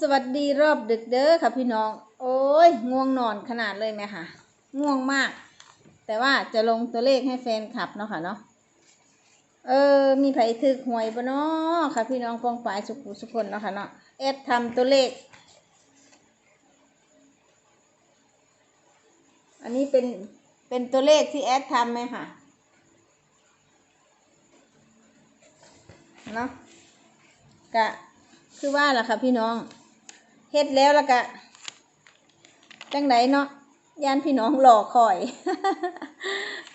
สวัสดีรอบดึกเด้อค่ะพี่น้อง โอ้ยง่วงนอนขนาดเลยไหมคะง่วงมาก แต่ว่าจะลงตัวเลขให้แฟนคลับเนาะค่ะเนาะเออ มีไผถึกหวยปะเนาะค่ะพี่น้องปองปลายสุขุสุคนเนาะค่ะเนาะเอดทำตัวเลข อันนี้เป็นเป็นตัวเลขที่แอดทำไหมค่ะเนาะกะ คือว่าล่ะค่ะพี่น้องเฮ็ดแล้วแล้วก็จังไหนเนาะยานพี่น้องรอคอย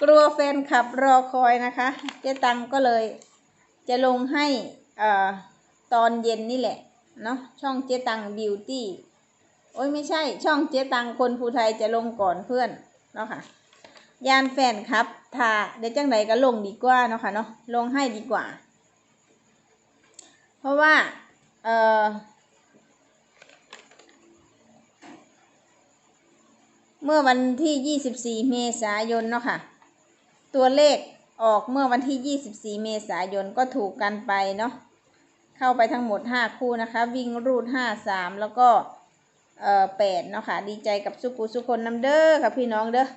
กลัวแฟนคลับรอคอยนะคะ เจ๊ตังก็เลย จะลงให้อ่ตอนเย็นนี่แหละเนาะช่องเจ๊ตังบิวตี้โอ้ยไม่ใช่ ช่องเจ๊ตังคนภูไทยจะลงก่อนเพื่อนเนาะค่ะยานแฟนครับถ้าเดี๋ยวจังไหนก็ลงดีกว่าเนาะค่ะเนาะลงให้ดีกว่า เพราะว่า อ่อเมื่อวันที่ 24 เมษายนเนาะค่ะ ตัวเลขออกเมื่อวันที่ 24 เมษายนก็ถูกกันไปเนาะ เข้าไปทั้งหมด 5 คู่นะคะ วิ่งรูด 5 3 แล้วก็เอ่อ8เนาะค่ะ ดีใจกับสุกุสุคนน้ำเด้อค่ะพี่น้องเด้อ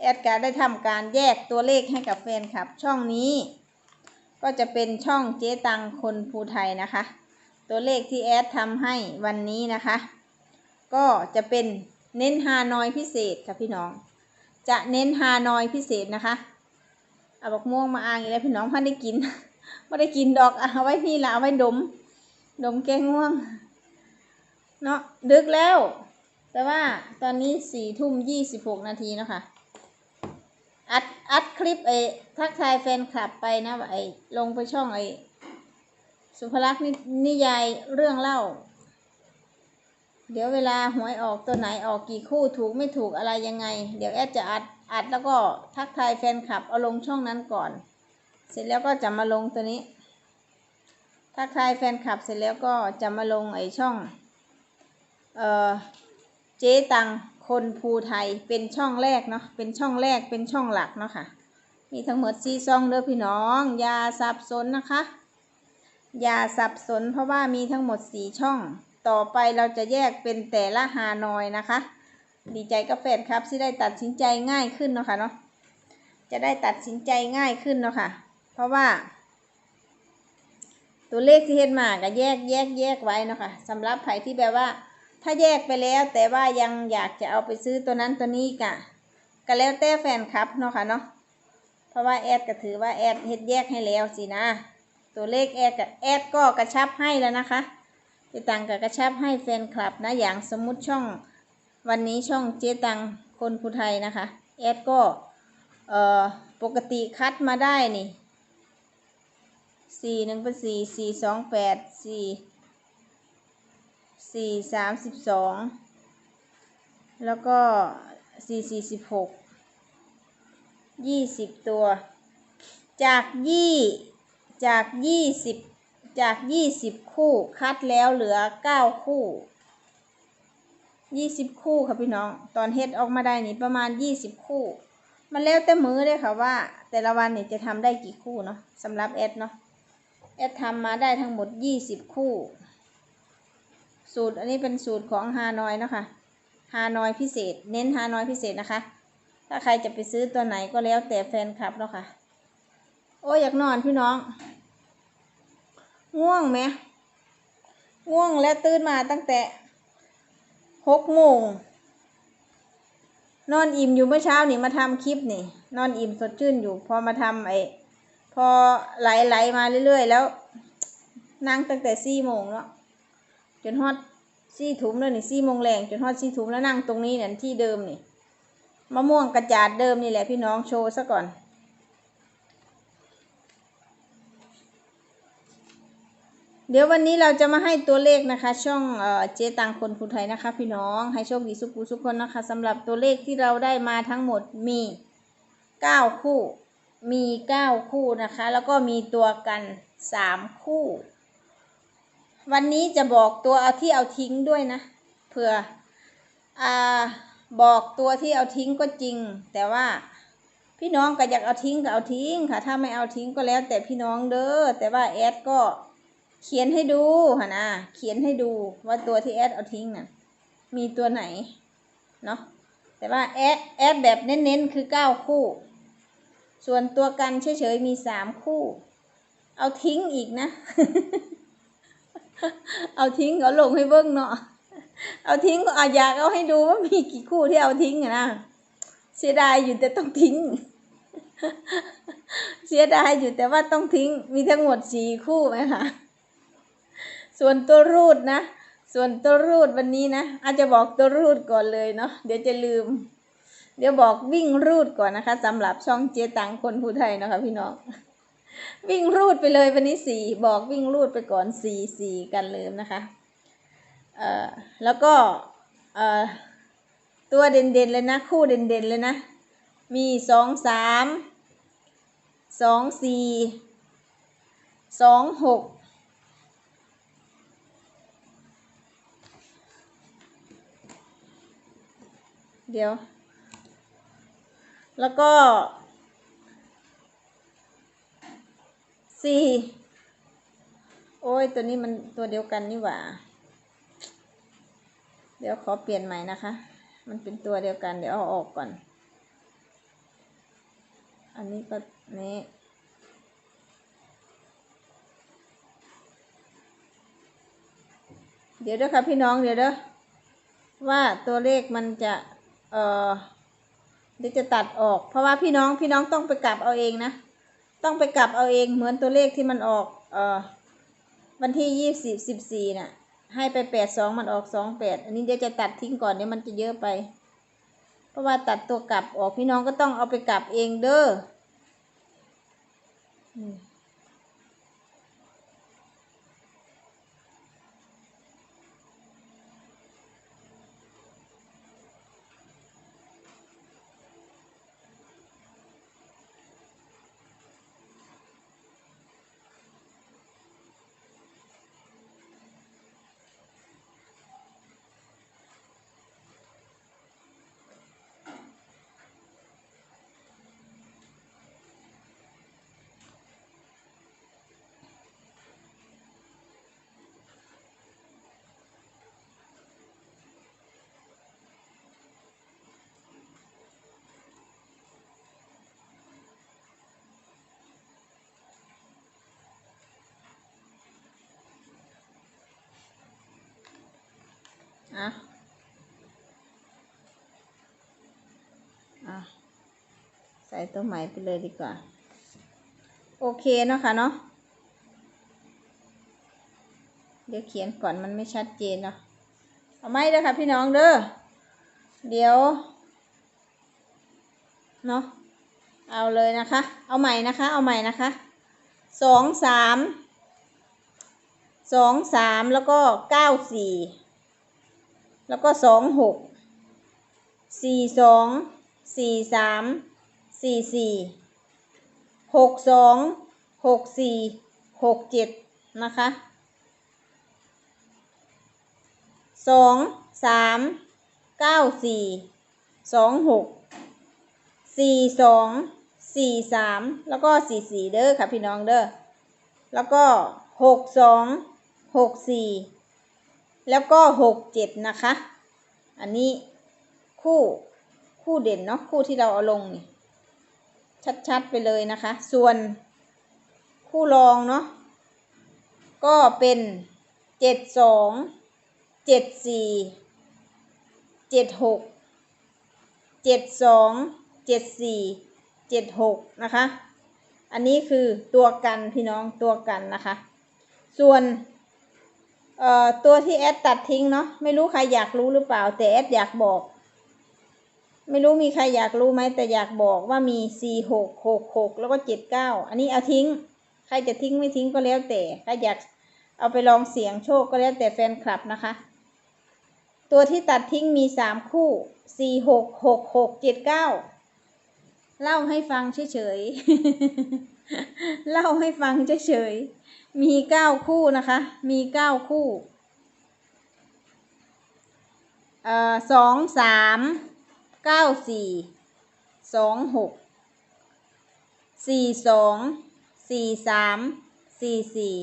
แอดการได้ทำการแยกตัวเลขให้กับแฟนคลับ ช่องนี้ ก็จะเป็นช่องเจ๊ตังคนภูไทยนะคะ ตัวเลขที่แอดทำให้วันนี้นะคะ ก็จะเป็นเน้นฮานอยพิเศษค่ะพี่น้อง จะเน้นฮานอยพิเศษนะคะเอาบอกม่วงมาอ่างอีกแล้วพี่น้องพันได้กินไม่ได้กินดอกเอาไว้นี่ละเอาไว้ดม ดมแกงง่วงเนาะดึกแล้ว แต่ว่าตอนนี้สี่ทุ่มยี่สิบหกนาทีเนาะคะอัดอัดคลิปไอ้ทักทายแฟนคลับไปนะไอ้ลงไปช่องไอ้ สุภลักษณ์นิยายเรื่องเล่า เดี๋ยวเวลาหวยออกตัวไหนออกกี่คู่ถูกไม่ถูกอะไรยังไง เดี๋ยวแอดจะอัดอัดแล้วก็ทักทายแฟนคลับเอาลงช่องนั้นก่อน เสร็จแล้วก็จะมาลงตัวนี้ทักทายแฟนคลับเสร็จแล้วก็จะมาลงไอช่อง เออเจ๊ตังคนภูไทยเป็นช่องแรกเนาะเป็นช่องแรกเป็นช่องหลักเนาะค่ะมีทั้งหมดสี่ช่องเด้อพี่น้องอย่าสับสนนะคะ อย่าสับสนเพราะว่ามีทั้งหมดสี่ช่อง ต่อไปเราจะแยกเป็นแต่ละฮานอยนะคะ ดีใจกับแฟครับที่ได้ตัดสินใจง่ายขึ้นเนาะค่ะเนาะจะได้ตัดสินใจง่ายขึ้นเนาะค่ะ เพราะว่า ตัวเลขที่เห็นมาก็แยกแยกแยกไว้เนาะค่ะสำหรับใครที่แบบว่า ถ้าแยกไปแล้ว แต่ว่ายังอยากจะเอาไปซื้อตัวนั้นตัวนี้กะก็แล้วแต่แฟนคลับเนาะค่ะเนาะเพราะว่าแอดก็ถือว่าแอดเฮ็ดแยกให้แล้วสินะ ตัวเลขแอดกับแอดก็กระชับให้แล้วนะคะเจตังกับกระชับให้แฟนคลับนะอย่างสมมุติช่องวันนี้ช่องเจตังคนภูไทยนะคะแอดก็เอ่อปกติคัดมาได้นี่สี่หนึ่งเป็นสี่สี่สองแปดสี่สี่สามสิบสองแล้วก็สี่สี่สิบหกยี่สิบตัว จากยี่ จากยี่สิบจากยี่สิบคู่คัดแล้วเหลือเก้าคู่ยี่สิบคู่ค่ะพี่น้อง ตอนเฮ็ดออกมาได้นี่ประมาณยี่สิบคู่ มันแล้วแต่มือเลยค่ะว่า แต่ละวันเนี่ยจะทำได้กี่คู่เนาะสำหรับแอดเนาะแอดทำมาได้ทั้งหมดยี่สิบคู่ สูตรอันนี้เป็นสูตรของฮานอยนะคะฮานอยพิเศษ เน้นฮานอยพิเศษนะคะ ถ้าใครจะไปซื้อตัวไหนก็แล้วแต่แฟนคลับเนาะค่ะ โอ้ยอยากนอนพี่น้อง ง่วงไหม ง่วงแล้วตื่นมาตั้งแต่หกโมง นอนอิ่มอยู่เมื่อเช้านี่มาทำคลิปนี่ นอนอิ่มสดชื่นอยู่ พอมาทำไอ้พอไหลไหลๆมาเรื่อยๆ แล้วนั่งตั้งแต่สี่โมงแล้วจนฮอดสี่ถุมแล้วนี่สี่โมงแรงจนฮอดสี่ถุมแล้วนั่งตรงนี้เนี่ยที่เดิมนี่มะม่วงกระจาดเดิมนี่แหละพี่น้องโชว์ซะก่อน เดี๋ยววันนี้เราจะมาให้ตัวเลขนะคะ ช่องเออเจตังคนภูไทยนะคะ พี่น้องให้โชคดีสุขุสุขคนนะคะสำหรับตัวเลขที่เราได้มาทั้งหมดมีเก้าคู่ มีเก้าคู่นะคะ แล้วก็มีตัวกันสามคู่ วันนี้จะบอกตัวเอาที่เอาทิ้งด้วยนะเผื่ออ่าบอกตัวที่เอาทิ้งก็จริง แต่ว่าพี่น้องก็อยากเอาทิ้งก็เอาทิ้งค่ะ ถ้าไม่เอาทิ้งก็แล้วแต่พี่น้องเด้อแต่ว่าแอดก็ เขียนให้ดูหะนะเขียนให้ดูว่าตัวที่แอดเอาทิ้งน่ะ มีตัวไหน เนาะแต่ว่าแอดแอดแบบเน้นๆ คือเก้าคู่ ส่วนตัวกันเฉยๆมีสามคู่ เอาทิ้งอีกนะ เอาทิ้งเอาลงให้เบิ้งเนาะเอาทิ้งก็อาอยากเอาให้ดูว่ามีกี่คู่ที่เอาทิ้งนะเสียดายอยู่แต่ต้องทิ้ง เสียดายอยู่แต่ว่าต้องทิ้ง มีทั้งหมดสี่คู่ไหมคะ ส่วนตัวรูดนะ ส่วนตัวรูดวันนี้นะ อาจจะบอกตัวรูดก่อนเลยเนาะเดี๋ยวจะลืม เดี๋ยวบอกวิ่งรูดก่อนนะคะสำหรับช่องเจตังคนผู้ไทยนะคะ พี่น้องวิ่งรูดไปเลยวันนี้สี่บอกวิ่งรูดไปก่อนสี่สี่กันลืมนะคะเอ่อแล้วก็เอ่อตัวเด่นๆเลยนะ คู่เด่นๆเลยนะ มีสองสามสองสี่สองหก เดี๋ยว แล้วก็สี่โอ้ย ตัวนี้มันตัวเดียวกันนี่หว่า เดี๋ยวขอเปลี่ยนใหม่นะคะ มันเป็นตัวเดียวกัน เดี๋ยวเอาออกก่อน อันนี้ก็นี้เดี๋ยวเด้อค่ะพี่น้องเดี๋ยวเด้อว่าตัวเลขมันจะ เอ่อเดี๋ยวจะตัดออก เพราะว่าพี่น้องพี่น้องต้องไปกลับเอาเองนะ ต้องไปกลับเอาเองเหมือนตัวเลขที่มันออกเอ่อวันที่ยี่สิบสิบสี่น่ะ ให้ไปแปดสองมันออกสองแปดอันนี้เดี๋ยวจะตัดทิ้งก่อนเดี๋ยวมันจะเยอะไป เพราะว่าตัดตัวกลับออกพี่น้องก็ต้องเอาไปกลับเองเด้อ อะอะใส่ตัวใหม่ไปเลยดีกว่า โอเคเนาะค่ะเนาะเดี๋ยวเขียนก่อนมันไม่ชัดเจนเนาะเอาไหมเด้อค่ะพี่น้องเด้อเดี๋ยวเนาะเอาเลยนะคะ เอาใหม่นะคะ เอาใหม่นะคะสองสามสองสามแล้วก็เก้าสี่ แล้วก็สองหกสี่สองสี่สามสี่สี่หกสองหกสี่หกเจ็ดนะคะสองสามเก้าสี่สองหกสี่สองสี่สามแล้วก็สี่สี่เด้อค่ะพี่น้องเด้อแล้วก็หกสองหกสี่ แล้วก็หกเจ็ดนะคะ อันนี้คู่คู่เด่นเนาะคู่ที่เราเอาลงนี่ชัดๆไปเลยนะคะ ส่วนคู่รองเนาะก็เป็นเจ็ดสองเจ็ดสี่เจ็ดหกเจ็ดสองเจ็ดสี่เจ็ดหกนะคะ อันนี้คือตัวกันพี่น้องตัวกันนะคะ ส่วน เอ่อตัวที่แอดตัดทิ้งเนาะไม่รู้ใครอยากรู้หรือเปล่า แต่แอดอยากบอก ไม่รู้มีใครอยากรู้ไหมแต่อยากบอกว่ามีสี่หกหกหกแล้วก็เจ็ดเก้าอันนี้เอาทิ้ง ใครจะทิ้งไม่ทิ้งก็แล้วแต่ใครอยากเอาไปลองเสียงโชคก็แล้วแต่แฟนคลับนะคะ ตัวที่ตัดทิ้งมีสามคู่สี่หกหกหกเจ็ดเก้าเล่าให้ฟังเฉยๆ เล่าให้ฟังเฉยๆ มีเก้าคู่นะคะ มีเก้าคู่เอ่อสองสามเก้าสี่สองหกสี่สองสี่สามสี่สี่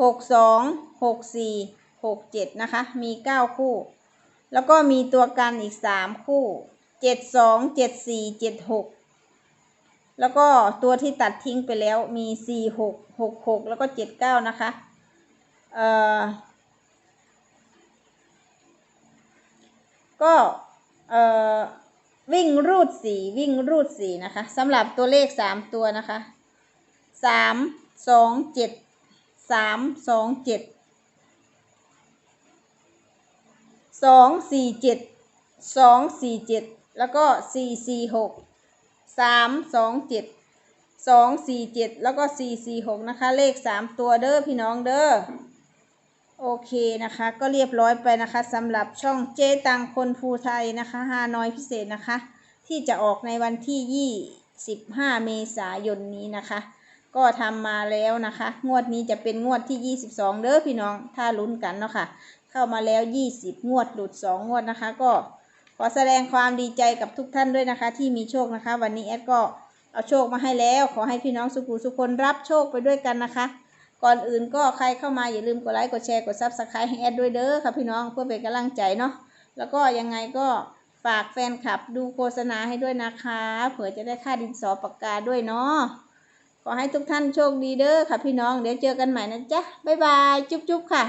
หกสองหกสี่หกเจ็ดนะคะ มีเก้าคู่ แล้วก็มีตัวกันอีกสามคู่เจ็ดสองเจ็ดสี่เจ็ดหก แล้วก็ตัวที่ตัดทิ้งไปแล้วมีสี่หกหกหกแล้วก็เจ็ดเก้านะคะเอ่อก็เอ่อวิ่งรูดสี่วิ่งรูดสี่นะคะสำหรับตัวเลขสามตัวนะคะสามสองเจ็ดสามสองเจ็ดสองสี่เจ็ดสองสี่เจ็ดแล้วก็สี่สี่หก สามสองเจ็ดสองสี่เจ็ดแล้วก็สี่สี่หกนะคะ เลขสามตัวเด้อพี่น้องเด้อโอเคนะคะ ก็เรียบร้อยไปนะคะสำหรับช่องเจ๊ตังคนภูไทยนะคะฮานอยพิเศษนะคะ ที่จะออกในวันที่25เมษายนนี้นะคะ ก็ทำมาแล้วนะคะ งวดนี้จะเป็นงวดที่ 22 เด้อพี่น้อง ถ้าลุ้นกันเนาะค่ะ เข้ามาแล้ว 20 งวดหลุด 2 งวดนะคะก็ ขอแสดงความดีใจกับทุกท่านด้วยนะคะ ที่มีโชคนะคะ วันนี้แอดก็เอาโชคมาให้แล้ว ขอให้พี่น้องสุขุสุคนรับโชคไปด้วยกันนะคะ ก่อนอื่นก็ใครเข้ามาอย่าลืมกดไลค์กดแชร์กดซับสไครต์ให้แอดด้วยเด้อค่ะพี่น้องเพื่อเป็นกำลังใจเนาะแล้วก็ยังไงก็ฝากแฟนคลับดูโฆษณาให้ด้วยนะคะเผื่อจะได้ค่าดินสอปากกาด้วยเนาะขอให้ทุกท่านโชคดีเด้อค่ะพี่น้องเดี๋ยวเจอกันใหม่นะจ๊ะบ๊ายบายจุ๊บๆค่ะ